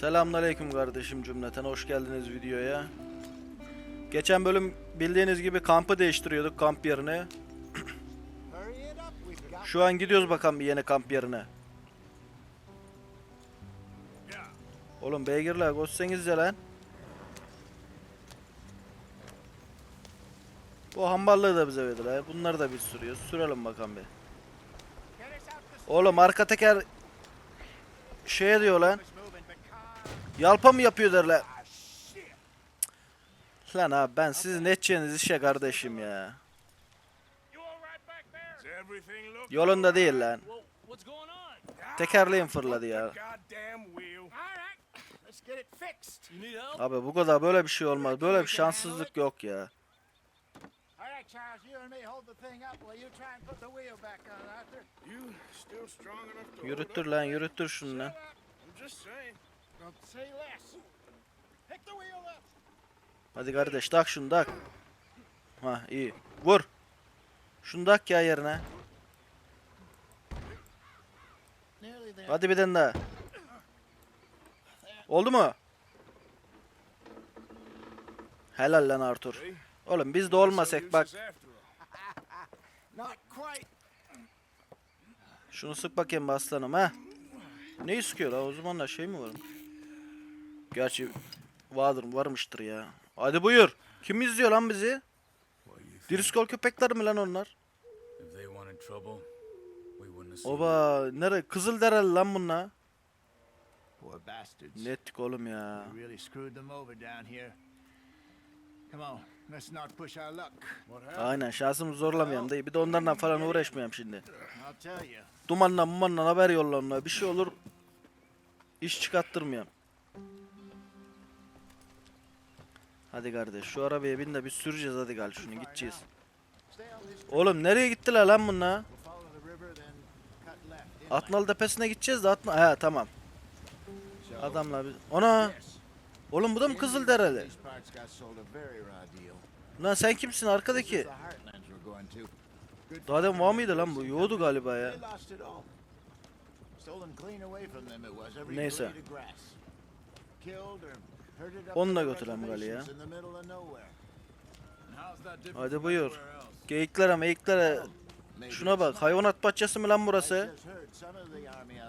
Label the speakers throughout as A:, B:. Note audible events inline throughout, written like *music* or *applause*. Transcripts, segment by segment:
A: Selamünaleyküm kardeşim cümleten hoş geldiniz videoya. Geçen bölüm bildiğiniz gibi kampı değiştiriyorduk kamp yerini. Şu an gidiyoruz bakalım bir yeni kamp yerine. Oğlum beygirler koşsanız ya lan. Bu hamballığı da bize verdiler. Bunları da biz sürüyoruz. Sürelim bakalım bir. Oğlum arka teker şey diyor lan. Yalpa mı yapıyor derler. Lan abi ben sizin edeceğiniz işe kardeşim ya. Yolunda değil lan. Tekerleğim fırladı ya. Abi bu kadar böyle bir şey olmaz. Böyle bir şanssızlık yok ya. Yürüttür lan yürüttür şunu lan. Hadi kardeş tak şunu tak. Ha iyi. Vur. Şunu tak ya yerine. Hadi bir tane daha. Oldu mu? Helal lan Arthur. Oğlum biz de olmasak bak. *laughs* Şunu sık bakayım aslanım ha. Neyi sıkıyor la o zaman da şey mi var? Gerçi vardır varmıştır ya. Hadi buyur. Kim izliyor lan bizi? Diriskol köpekler mi lan onlar? Oba nere Kızıldereli lan bunlar. Ne ettik oğlum ya. Aynen şansımı zorlamayalım dayı. Bir de onlarla falan uğraşmayayım şimdi. Dumanla mumanla haber yolla onlara. Bir şey olur. iş çıkarttırmayayım. Hadi kardeş şu arabaya bin de biz süreceğiz hadi gal şunu gideceğiz. Oğlum nereye gittiler lan bunlar? Atnalı tepesine gideceğiz de Atna... He tamam.
B: So,
A: Adamlar biz... Ona! Oğlum bu da mı
B: raw deal.
A: Lan sen kimsin arkadaki? Daha demin var mıydı lan bu? Yoğdu galiba ya. Neyse.
B: Blade of grass. Killed or herded up
A: Onu
B: with
A: da
B: the
A: götürelim gali ya. Hadi buyur. Geyiklere meyiklere. Şuna bak hayvanat bahçesi mi lan burası?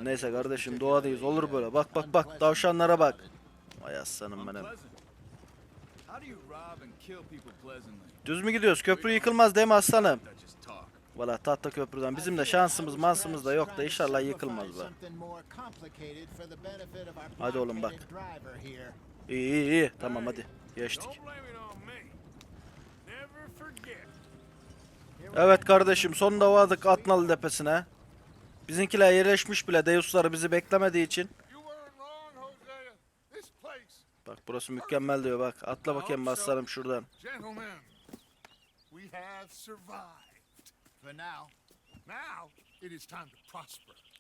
A: Neyse kardeşim doğadayız olur böyle. Bak bak bak tavşanlara bak. Ay aslanım benim. Düz mü gidiyoruz? Köprü yıkılmaz değil mi aslanım? Valla tahta köprüden bizim de şansımız mansımız da yok da inşallah yıkılmaz be. Hadi oğlum bak. İyi iyi iyi tamam hadi geçtik. Evet kardeşim sonunda vardık Atnalı tepesine. Bizimkiler yerleşmiş bile Deuslar bizi beklemediği için. Bak burası mükemmel diyor bak. Atla bakayım aslanım şuradan.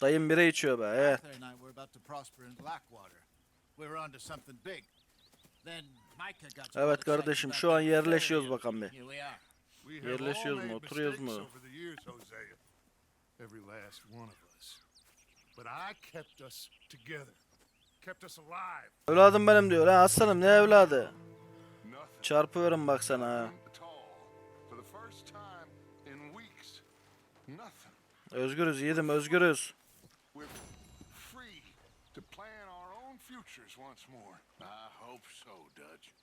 A: Dayım bire içiyor be. Evet. Evet kardeşim şu an yerleşiyoruz bakalım bir. Yerleşiyoruz mu, oturuyoruz mu?
C: Every last one of us. But I kept us together. Kept us alive.
A: Evladım benim diyor. Ha aslanım ne evladı?
C: Nothing.
A: Çarpı verin bak sana ha. Özgürüz yiğidim özgürüz.
C: We're free to plan our own futures once more. Hope so, Dutch.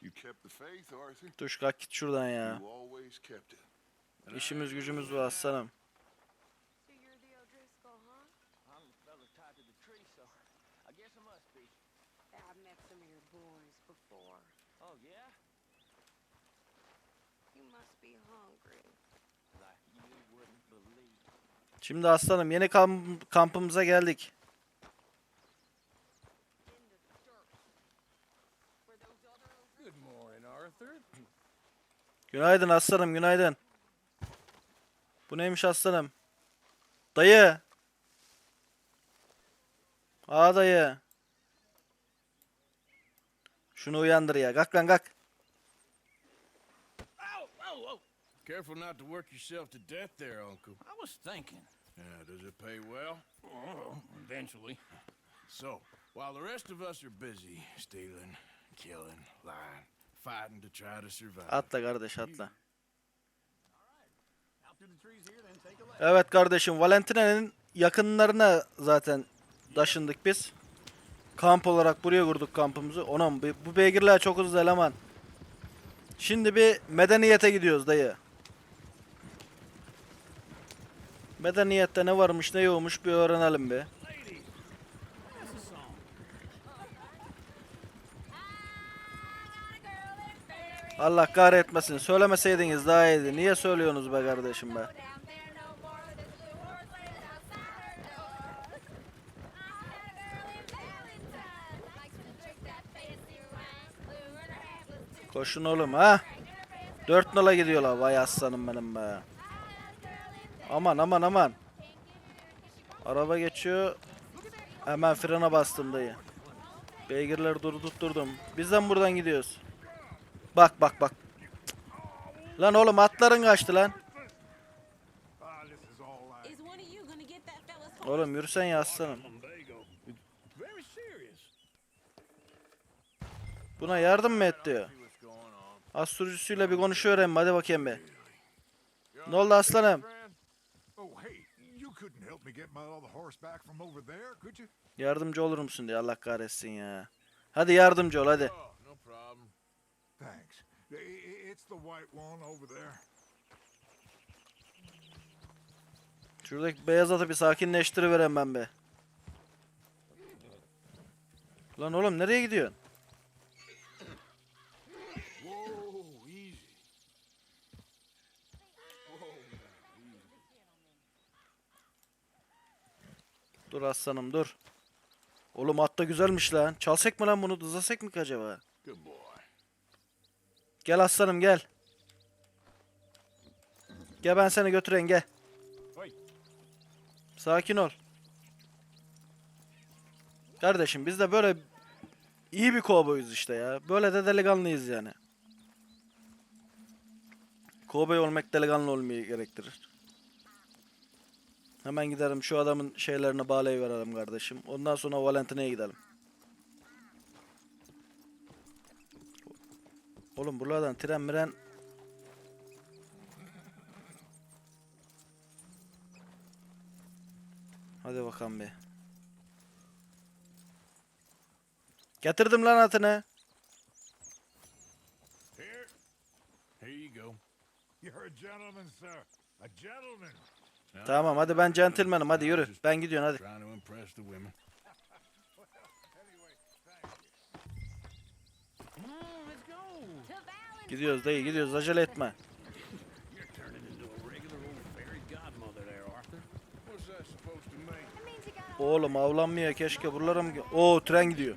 C: You kept the faith, Arthur.
A: Duş kalk git şuradan ya.
C: You always kept it.
A: İşimiz gücümüz var aslanım.
D: So you're the O'Driscoll, huh?
E: I'm the fella tied to the tree, so I guess I must be.
D: I've met some of your boys before.
E: Oh, yeah?
D: You must be hungry.
E: Like you wouldn't believe.
A: Şimdi aslanım yeni kamp kampımıza geldik.
D: In the dirt. Where those other O'Driscolls
F: Good morning, Arthur.
A: Günaydın aslanım günaydın. Bu neymiş aslanım? Dayı. Aa dayı. Şunu uyandır ya. Kalk lan kalk.
F: Careful not to work yourself to death there, Uncle.
E: I was thinking.
F: Yeah, does it pay well?
E: Oh, eventually.
F: So, while the rest of us are busy stealing, killing, lying, fighting to try to survive.
A: Atla kardeş atla. Evet kardeşim Valentina'nın yakınlarına zaten taşındık biz. Kamp olarak buraya kurduk kampımızı. Onam bu bu beygirler çok hızlı eleman. Şimdi bir medeniyete gidiyoruz dayı. Medeniyette ne varmış ne yokmuş bir öğrenelim bir. Allah kahretmesin. Söylemeseydiniz daha iyiydi. Niye söylüyorsunuz be kardeşim be? Koşun oğlum ha. Dört nola gidiyorlar vay aslanım benim be. Aman aman aman. Araba geçiyor. Hemen frene bastım dayı. Beygirleri durdurdum. Bizden buradan gidiyoruz. Bak bak bak. Lan oğlum atların kaçtı lan. Oğlum yürüsen ya aslanım. Buna yardım mı et diyor. Az sürücüsüyle bir konuşuyor hem hadi bakayım be. Ne oldu aslanım? Yardımcı olur musun diye Allah kahretsin ya. Hadi yardımcı ol hadi.
C: Thanks. It's the white one over there.
A: Şuradaki beyaz atı bir sakinleştiriverem ben be. Lan oğlum nereye gidiyorsun? Dur aslanım dur. Oğlum at da güzelmiş lan. Çalsak mı lan bunu? Dızlasak mı ki acaba?
F: Good boy.
A: Gel aslanım gel. Gel ben seni götüreyim gel. Sakin ol. Kardeşim biz de böyle iyi bir kovboyuz işte ya. Böyle de delikanlıyız yani. Kovboy olmak delikanlı olmayı gerektirir. Hemen gidelim şu adamın şeylerini bağlayıverelim kardeşim. Ondan sonra Valentina'ya gidelim. Oğlum buralardan tren miren Hadi bakalım bir. Getirdim lan atını.
F: Here. Here you go.
C: You're a gentleman, sir. A gentleman.
F: Now,
A: Tamam hadi ben centilmenim hadi yürü. Ben gidiyorum hadi. Gidiyoruz dayı gidiyoruz acele etme. Oğlum avlanmıyor keşke buralara mı? Oo tren gidiyor.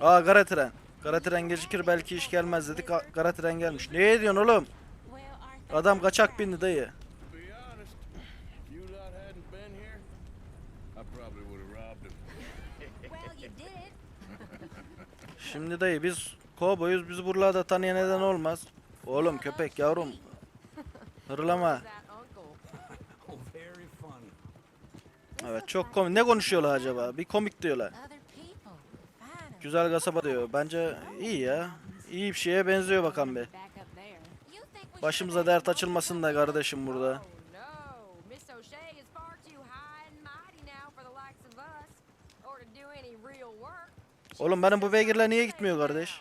A: Aa kara tren. Kara tren gecikir belki iş gelmez dedik. Ka- Kara tren gelmiş. Ne diyorsun oğlum? Adam kaçak bindi dayı. Şimdi dayı biz kovboyuz biz buralarda tanıyan neden olmaz. Oğlum köpek yavrum. Hırlama. Evet çok komik. Ne konuşuyorlar acaba? Bir komik diyorlar. Güzel kasaba diyor. Bence iyi ya. İyi bir şeye benziyor bakan be. Başımıza dert açılmasın da kardeşim burada. Oğlum benim bu beygirler niye gitmiyor kardeş?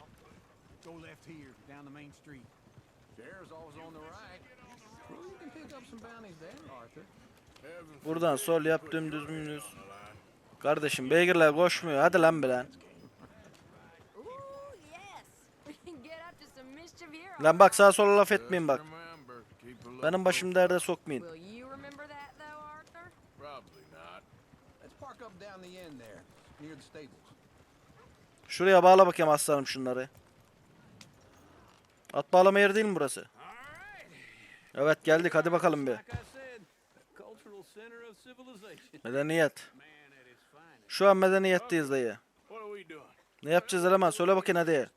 F: Go left here, down the main street. There's always on the right. Well, you can pick up some bounties there, Arthur. Heaven
A: Buradan sol yap dümdüz mümdüz. Kardeşim beygirler koşmuyor. Hadi lan bir *laughs* lan. Bak sağa sola laf etmeyin bak. Benim başım derde sokmayın. Şuraya bağla bakayım aslanım şunları. At bağlama yeri değil mi burası? Evet geldik hadi bakalım bir. Medeniyet. Şu an medeniyetteyiz dayı. Ne yapacağız eleman söyle bakayım hadi.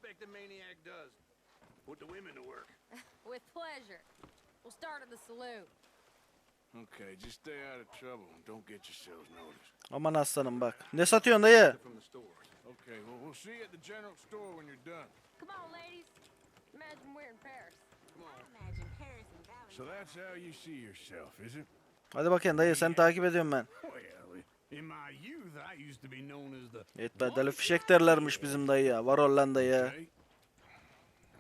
A: Aman aslanım bak. Ne satıyorsun dayı?
C: Okay, well, we'll see you at the general store when you're done.
D: Come on, ladies. Imagine we're in Paris.
C: So that's how you see yourself, is it?
A: Hadi bakayım dayı seni takip ediyorum ben.
F: Well, in my youth, I used to be known as the
A: Evet be deli fişek derlermiş bizim. Var dayı.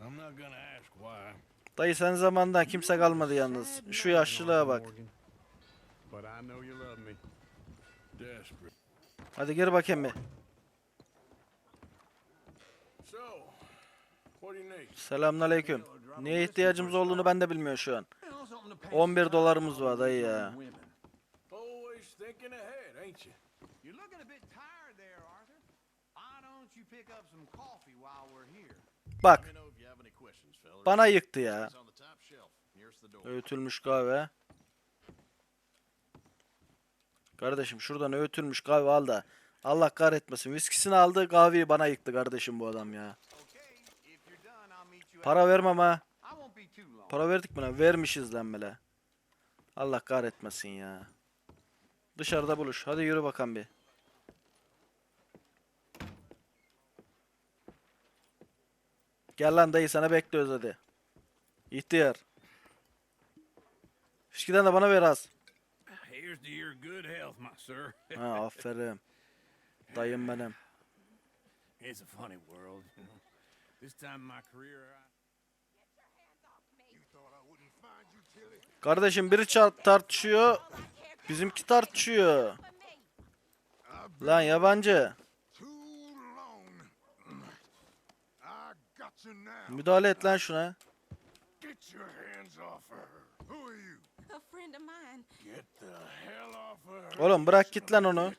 C: Not gonna ask why.
A: Dayı sen zamandan kimse kalmadı yalnız. Şu yaşlılığa bak.
F: Morgan. But I know you love me.
C: Desperate.
A: Hadi gir bakayım bir.
C: So, what do you need?
A: Selamünaleyküm. Niye ihtiyacımız olduğunu ben de bilmiyorum şu an.
F: You know, something to pass
A: 11
F: out
A: dolarımız var dayı ya. Bak bana yıktı ya. Öğütülmüş kahve. Kardeşim şuradan öğütülmüş kahve al da. Allah kahretmesin. Viskisini aldı kahveyi bana yıktı kardeşim bu adam ya.
F: Okay, if you're done, I'll meet you
A: Para vermem ha. Para verdik mi lan? Vermişiz lan bile. Allah kahretmesin ya. Dışarıda buluş. Hadi yürü bakalım bir. Gel lan dayı sana bekliyoruz hadi. İhtiyar. Fiskiden de bana ver az. Ha aferin. Dayım benim.
F: It's a funny world. This time my career, I...
A: Kardeşim biri çar- tartışıyor. Bizimki tartışıyor. Lan yabancı. Müdahale et lan şuna. Oğlum bırak git lan onu.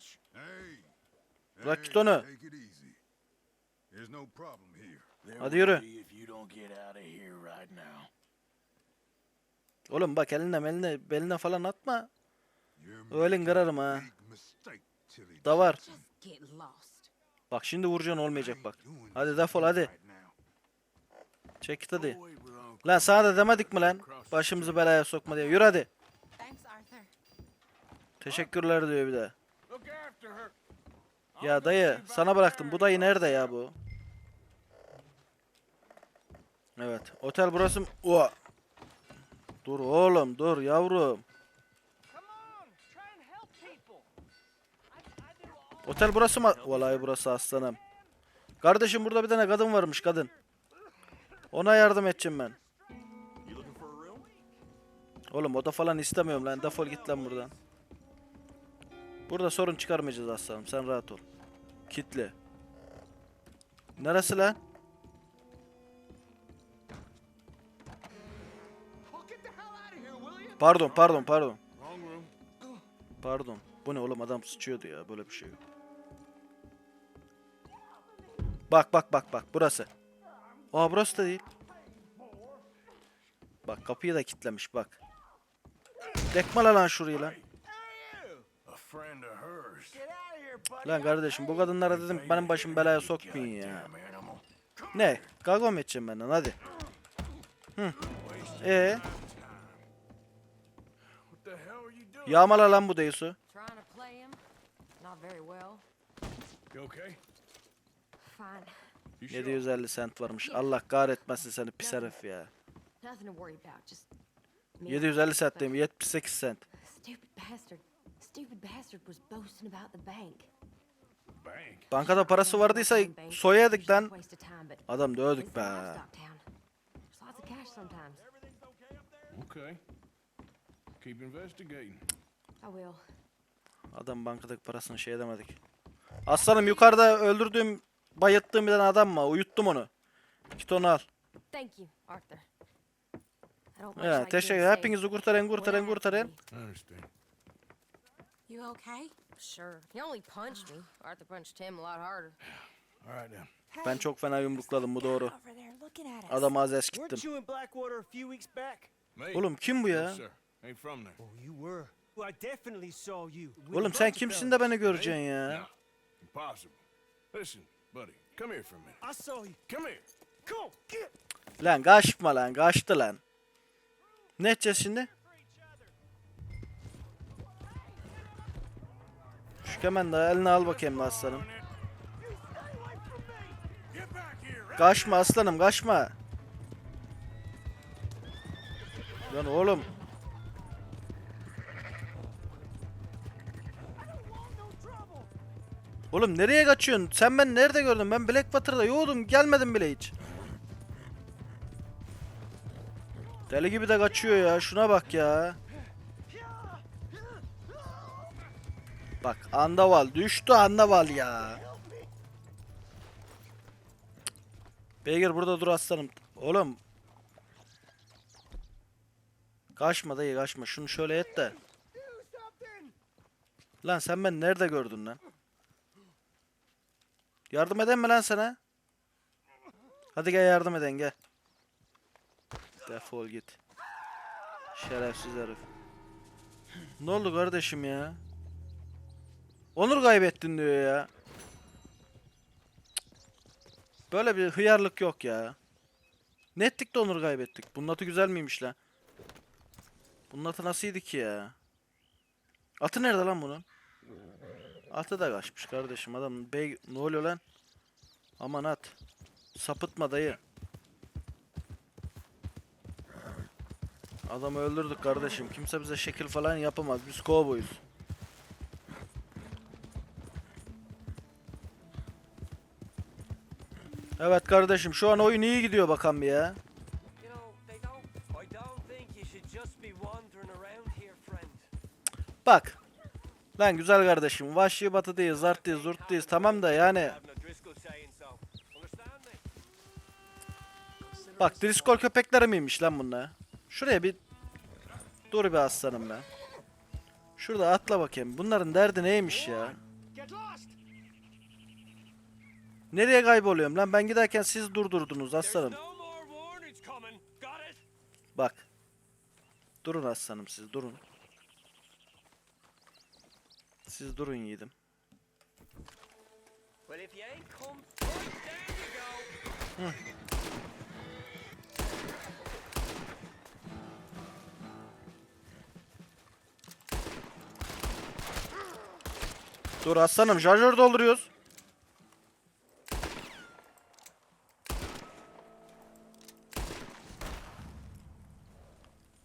A: Bırak git onu.
C: Take it
A: Oğlum bak eline meline beline falan atma. Öyle kırarım ha.
C: big mistake, Tilly.
A: Da var.
G: Just get lost.
A: Bak şimdi vuracaksın olmayacak bak. Hadi defol hadi. Çek git hadi. Lan sana da demedik mi lan? Başımızı belaya sokma diye. Yürü hadi. Teşekkürler diyor bir de. Ya dayı sana bıraktım. Bu dayı nerede ya bu? Evet. Otel burası mı? Ua. Dur oğlum dur yavrum. Otel burası mı? Vallahi burası aslanım. Kardeşim burada bir tane kadın varmış kadın. Ona yardım edeceğim ben. Oğlum oda falan istemiyorum lan. Defol git lan buradan. Burada sorun çıkarmayacağız aslanım. Sen rahat ol. Kitle. Neresi lan? Pardon pardon pardon. Pardon. Bu ne oğlum adam sıçıyordu ya. Böyle bir şey yok. Bak bak bak bak burası. Aa burası da değil. Bak kapıyı da kilitlemiş bak. Dekmala lan şurayı lan. Lan kardeşim bu kadınlara dedim benim başım belaya sokmayın ya. Ne? Gago mu edeceğim benden hadi. Hı. Ee,
C: What the hell are you doing?
A: yağmala lan bu deyisu.
D: Trying to play him. Not very well.
C: You okay?
D: Fine.
C: You sure?
A: 750 sent varmış. Allah kahretmesin seni pis herif ya.
D: Nothing to worry about. Just me.
A: 750 sent değil mi? 78 sent. Bankada parası vardıysa soyadık lan. Adam dövdük be.
C: Okay. Keep investigating.
D: I will.
A: Adam bankadaki parasını şey edemedik. Aslanım yukarıda öldürdüğüm, bayılttığım bir tane adam mı? Uyuttum onu. Git onu al.
D: Thank you, Arthur. I don't much
A: Ya teşekkür
D: being
A: Hepinizi kurtarın kurtarın kurtarın.
C: I understand.
G: You okay?
D: Sure. He only punched me. Arthur punched him a lot harder.
C: All right then.
A: Ben çok fena yumrukladım bu doğru.
G: Over there looking at us.
A: Adamı az es gittim. Oğlum kim bu ya?
C: Ain't from there.
E: Oh, you were. Well, I definitely saw you.
A: Oğlum sen kimsin de beni göreceksin ya?
C: No. Impossible. Listen, buddy. Come here for a minute.
E: I saw you.
C: Come here.
E: Come on, get.
A: Lan kaçma lan kaçtı lan. Ne edeceğiz şimdi? Şu kemen de eline al bakayım be aslanım. Kaçma aslanım kaçma. Lan oğlum. Oğlum nereye kaçıyorsun? Sen ben nerede gördün? Ben Blackwater'da yoğdum. Gelmedim bile hiç. Deli gibi de kaçıyor ya. Şuna bak ya. Bak Andaval düştü Andaval ya. Beygir burada dur aslanım. Oğlum. Kaçma dayı kaçma. Şunu şöyle et de. Lan sen beni nerede gördün lan? Yardım edeyim mi lan sana? Hadi gel yardım eden gel. Defol git. Şerefsiz herif. Ne oldu kardeşim ya? Onur kaybettin diyor ya. Böyle bir hıyarlık yok ya. Nettik de onur kaybettik. Bunun atı güzel miymiş lan? Bunun atı nasılydı ki ya? Atı nerede lan bunun? Atı da kaçmış kardeşim. Adam bey ne oluyor lan? Aman at. Sapıtma dayı. Adamı öldürdük kardeşim. Kimse bize şekil falan yapamaz. Biz kovboyuz. Evet kardeşim şu an oyun iyi gidiyor bakalım ya. Bak. Lan güzel kardeşim. Vahşi batıdayız, zarttayız, zurttayız. Tamam da yani. Bak Driscoll köpekleri miymiş lan bunlar? Şuraya bir dur bir aslanım ben. Şurada atla bakayım. Bunların derdi neymiş ya? Nereye kayboluyorum lan? Ben giderken siz durdurdunuz aslanım. Bak. Durun aslanım siz durun. Siz durun yiğidim.
E: Go.
A: Dur aslanım şarjör dolduruyoruz.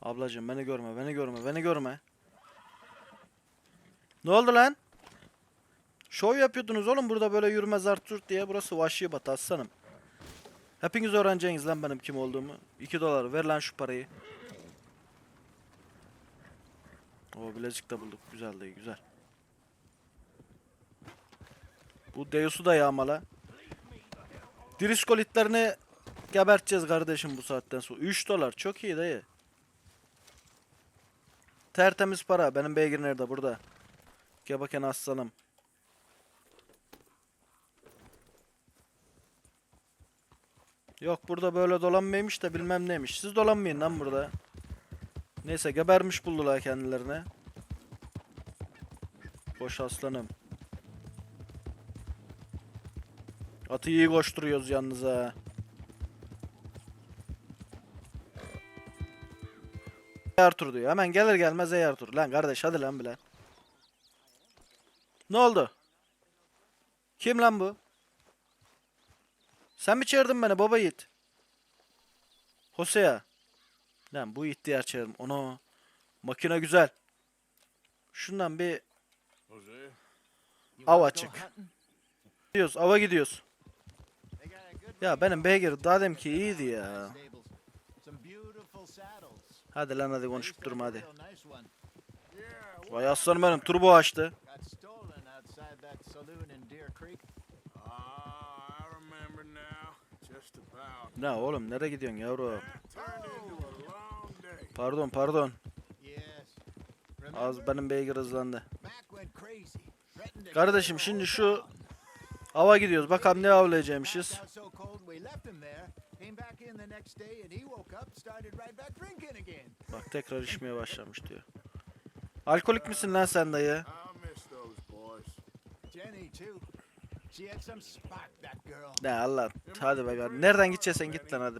A: Ablacığım beni görme, beni görme, beni görme. Ne oldu lan? Şov yapıyordunuz oğlum burada böyle yürümez artırt diye. Burası vahşi batı aslanım. Hepiniz öğreneceksiniz lan benim kim olduğumu. 2 dolar ver lan şu parayı. O bilezik de bulduk. Güzel değil güzel. Bu Deus'u da yağmala. Driskolitlerini geberteceğiz kardeşim bu saatten sonra. 3 dolar çok iyi dayı. Tertemiz para. Benim beygir nerede? Burada. Gel bakayım aslanım. Yok burada böyle dolanmaymış da bilmem neymiş. Siz dolanmayın lan burada. Neyse gebermiş buldular kendilerine. Boş aslanım. Atı iyi koşturuyoruz yalnız ha. Artur diyor. Hemen gelir gelmez Artur. Lan kardeş hadi lan bile. Ne oldu? Kim lan bu? Sen mi çağırdın beni baba yiğit? Hosea. Lan bu ihtiyar çağırdım. Ona makine güzel. Şundan bir av açık. Gidiyoruz ava gidiyoruz. Ya benim beygir daha demki iyiydi ya. Hadi lan hadi konuşup durma hadi. Vay aslanım benim turbo açtı.
C: Ah, I remember now. Just about.
A: Ne oğlum nereye gidiyorsun
C: day.
A: Pardon pardon. Az benim beygir hızlandı. Kardeşim şimdi şu ava gidiyoruz. Bakalım ne avlayacakmışız. Bak tekrar içmeye başlamış diyor. Alkolik misin lan sen dayı?
C: I miss those boys.
B: Jenny too. She had some spark that girl.
A: Ne Allah. Hadi be kardeşim. Nereden gideceksen git lan hadi.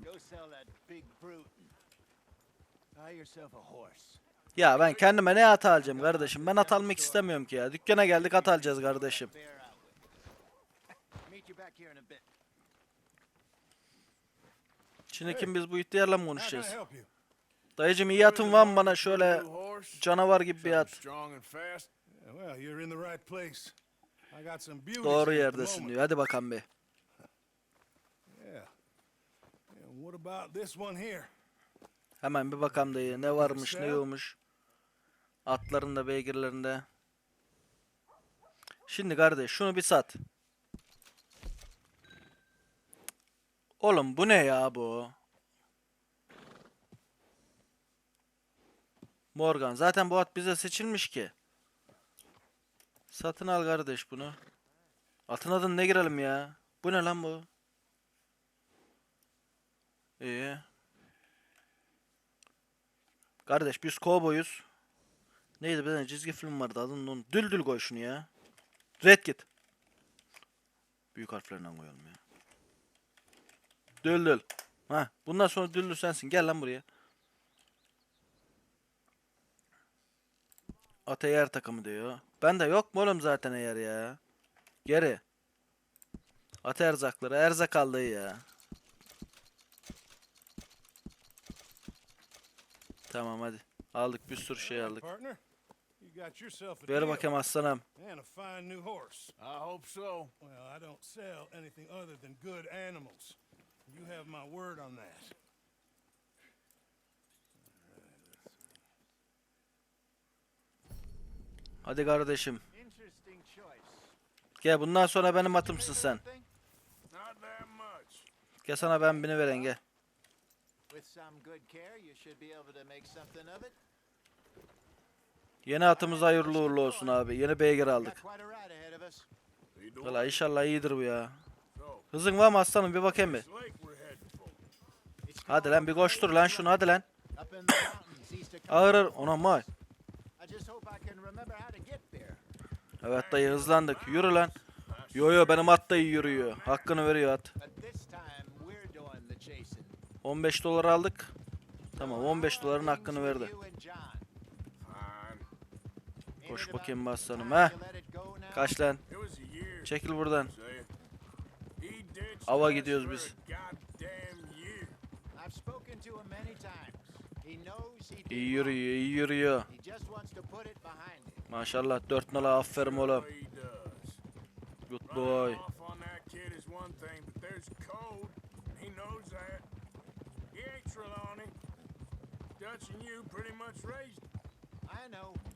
A: Ya ben kendime ne at alacağım kardeşim? Ben at almak istemiyorum ki ya. Dükkana geldik at alacağız kardeşim. Şimdi kim biz bu ihtiyarla mı konuşacağız? Dayıcım iyi atın var mı bana şöyle canavar gibi bir at. Doğru yerdesin diyor. Hadi bakalım bir. *laughs*
C: Yeah. And what about this one here?
A: Hemen bir bakalım dayı. Ne varmış ne yokmuş. Atlarında beygirlerinde. Şimdi kardeş şunu bir sat. Oğlum bu ne ya bu? Morgan. Zaten bu at bize seçilmiş ki. Satın al kardeş bunu. Atın adını ne girelim ya? Bu ne lan bu? İyi. Kardeş biz kovboyuz. Neydi bir tane çizgi film vardı adını onu. Düldül koy şunu ya. Red git. Büyük harflerle koyalım ya. Düldül. Ha, bundan sonra düldül sensin. Gel lan buraya. Ata yer takımı diyor. Ben de yok mu oğlum zaten eğer ya. Geri. Ata erzakları. Erzak aldığı ya. Tamam hadi. Aldık bir sürü şey aldık. Ver bakayım aslanım.
C: and a fine new horse.
B: I hope so.
C: Well, I don't sell anything other than good animals. You have my word on that.
A: Hadi kardeşim. Gel bundan sonra benim atımsın sen. Gel sana ben bini veren gel. Yeni atımız hayırlı uğurlu olsun abi. Yeni beygir aldık. Valla inşallah iyidir bu ya. Hızın var mı aslanım bir bakayım bir. Hadi lan bir koştur lan şunu hadi lan. Ağır. Ona may.
B: I just hope I can remember how to get there.
A: Evet dayı hızlandık. Yürü lan. Yo yo benim at da iyi yürüyor. Hakkını veriyor at.
B: But this time we're doing the chasing.
A: 15 dolar aldık. Tamam 15 doların hakkını verdi. Koş bakayım aslanım ha. Kaç lan. Çekil buradan. Ava gidiyoruz biz. İyi yürüyor iyi yürüyor. Maşallah dört nala aferin oğlum. Good boy.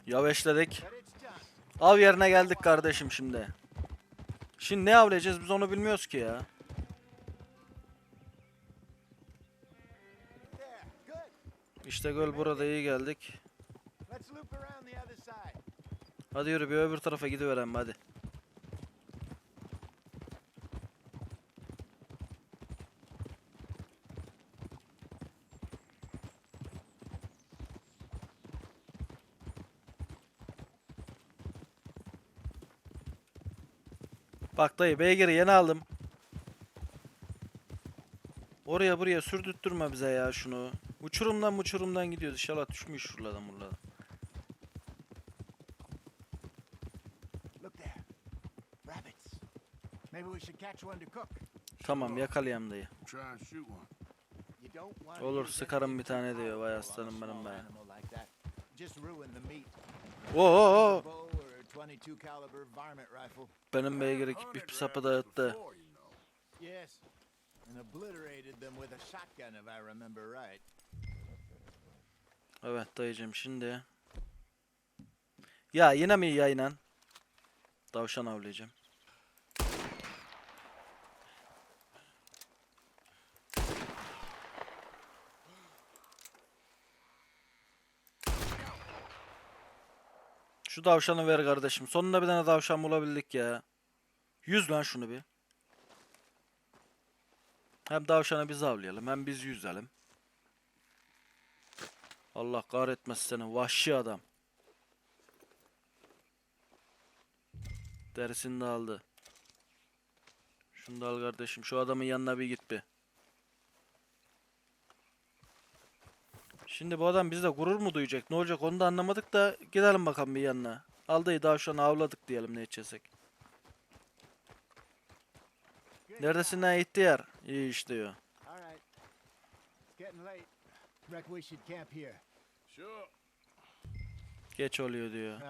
A: Yavaşladık. Av yerine geldik kardeşim şimdi. Şimdi ne avlayacağız biz onu bilmiyoruz ki ya. İşte göl burada iyi geldik.
B: Let's loop around the other side.
A: Hadi yürü bir öbür tarafa gidiverelim hadi. Bak dayı beygiri yeni aldım. Oraya buraya sürdürtürme bize ya şunu. Uçurumdan uçurumdan gidiyoruz. İnşallah düşmüş şuradan buradan.
B: Look there. Rabbits. Maybe we should catch one to cook.
A: Tamam yakalayayım dayı. Olur, sıkarım bir tane diyor, vay aslanım benim be. Oo, oo, oo.
B: A bow or a 22 caliber varmint rifle.
A: Benim beygir bir sapı dağıttı.
C: Before, you know.
B: Yes. And obliterated them with a shotgun if I remember right.
A: Evet dayıcım şimdi. Ya yine mi yayınan? Tavşan avlayacağım. Şu tavşanı ver kardeşim. Sonunda bir tane tavşan bulabildik ya. Yüz lan şunu bir. Hem tavşanı biz avlayalım hem biz yüzelim. Allah kahretmesin seni vahşi adam. Derisini de aldı. Şunu da al kardeşim. Şu adamın yanına bir git bir. Şimdi bu adam bizde gurur mu duyacak? Ne olacak onu da anlamadık da gidelim bakalım bir yanına. Aldıyı daha şu an avladık diyelim ne edeceksek. Neredesin lan ihtiyar? İyi işte diyor. Geç oluyor diyor.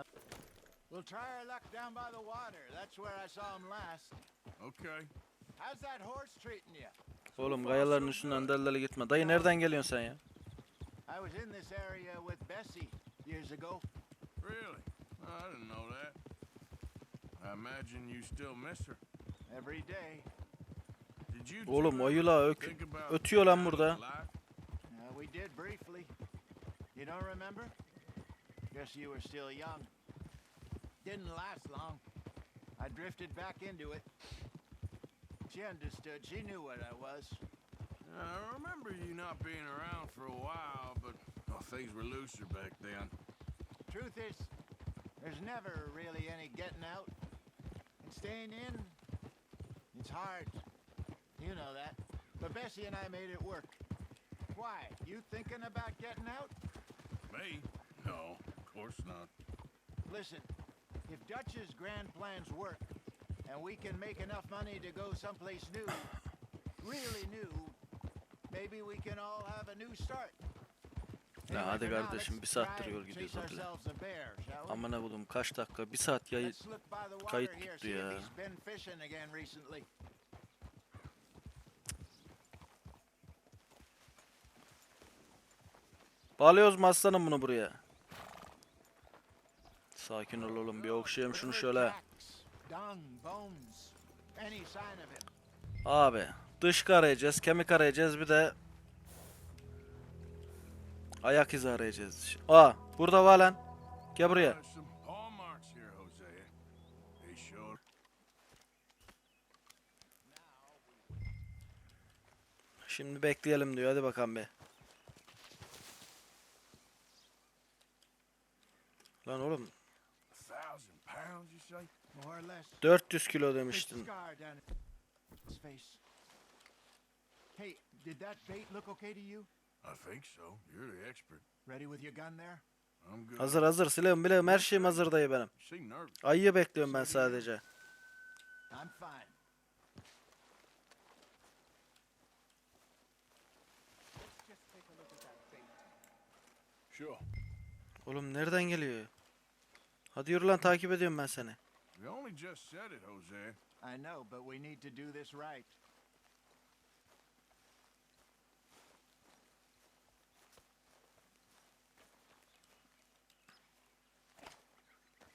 B: We'll try our luck down by the water. That's where I saw him last.
C: Okay.
B: How's that horse treating you?
A: Oğlum kayaların üstünden dellele gitme. Dayı nereden geliyorsun sen ya?
B: I was in this area with Bessie years ago.
C: Really? I didn't know that. I imagine you still miss her.
B: Every day.
C: Did you
A: Oğlum
C: two
A: ayıla ök
C: think about
A: ötüyor lan
C: getting
A: burada.
C: life?
B: Uh, we did briefly. You don't remember? Guess you were still young. Didn't last long. I drifted back into it. She understood. She knew what I was.
C: I remember you not being around for a while, but well, things were looser back then.
B: Truth is, there's never really any getting out. And staying in, it's hard. You know that. But Bessie and I made it work. Why? You thinking about getting out?
C: Me? No, of course not.
B: Listen, if Dutch's grand plans work, and we can make enough money to go someplace new, really new, maybe we can all have a new start.
A: Ya hadi kardeşim, bir saattir yol gidiyoruz, hadi.
B: ourselves a bear, shall we?
A: Amına kodum kaç dakika? Bir saat yayı kayıt tuttu ya. Bağlıyoruz mu aslanım bunu buraya? Sakin ol oğlum bir okşayayım şunu şöyle. Abi dışkı arayacağız, kemik arayacağız bir de ayak izi arayacağız. Aa burada var lan. Gel buraya. Şimdi bekleyelim diyor. Hadi bakalım be. Lan oğlum
C: thousand pounds, you say?
B: More or less.
A: 400 kilo demiştin.
B: Hey, did that bait look okay to you?
C: I think so. You're the expert.
B: Ready with your gun there?
C: I'm good.
A: Hazır hazır silahım bilahım her şeyim hazır dayı benim.
C: Nervous.
A: Ayıyı bekliyorum ben sadece.
B: I'm fine. Let's just take a look at that bait.
C: Sure.
A: Oğlum nereden geliyor? Hadi yürü lan takip ediyorum ben seni.
C: You only just said it, Jose.
B: I know, but we need to do this right.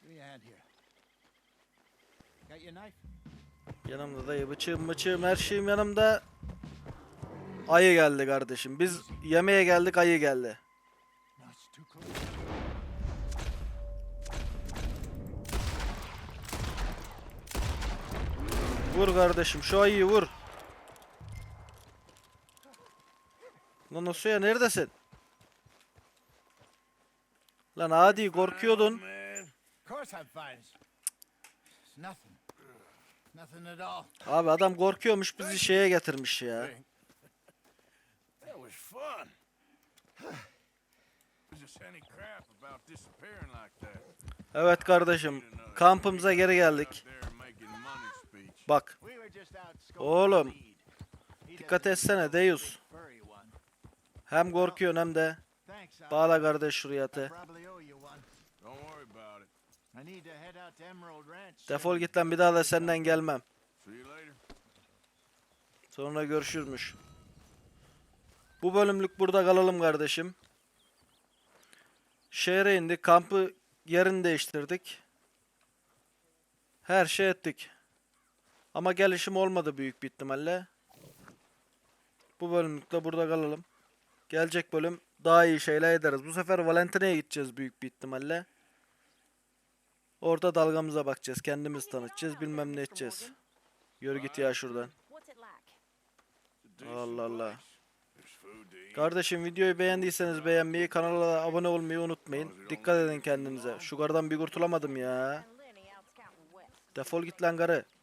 B: Give me a hand here. Got your knife?
A: Yanımda dayı bıçığım bıçığım her şeyim yanımda. Ayı geldi kardeşim. Biz yemeğe geldik ayı geldi. Vur kardeşim şu ayıyı vur. Lan o suya neredesin? Lan adi korkuyordun.
B: Course I'm fine. It's, nothing. Nothing at all.
A: Abi adam korkuyormuş bizi şeye getirmiş ya.
C: That was fun. There's just any crap about disappearing like that.
A: Evet kardeşim kampımıza geri geldik. Bak
B: We were just out scoping
A: Oğlum, dikkat etsene Deus.
B: the furry one.
A: hem korkuyorsun hem de. Bağla kardeş şuraya
B: I
A: ate.
B: probably owe you one.
C: Don't worry about it.
B: I need to head out to Emerald Ranch.
A: Defol git lan bir daha da senden gelmem. Sonra görüşürmüş. Bu bölümlük burada kalalım kardeşim. Şehre indik. Kampı yerini değiştirdik. Her şey ettik. Ama gelişim olmadı büyük bir ihtimalle. Bu bölümlükte burada kalalım. Gelecek bölüm daha iyi şeyler ederiz. Bu sefer Valentine'ye gideceğiz büyük bir ihtimalle. Orada dalgamıza bakacağız. Kendimiz tanıtacağız. Bilmem ne edeceğiz. Yürü git ya şuradan. Allah Allah. Kardeşim videoyu beğendiyseniz beğenmeyi, kanala abone olmayı unutmayın. Dikkat edin kendinize. Şu kardan bir kurtulamadım ya. Defol git lan karı.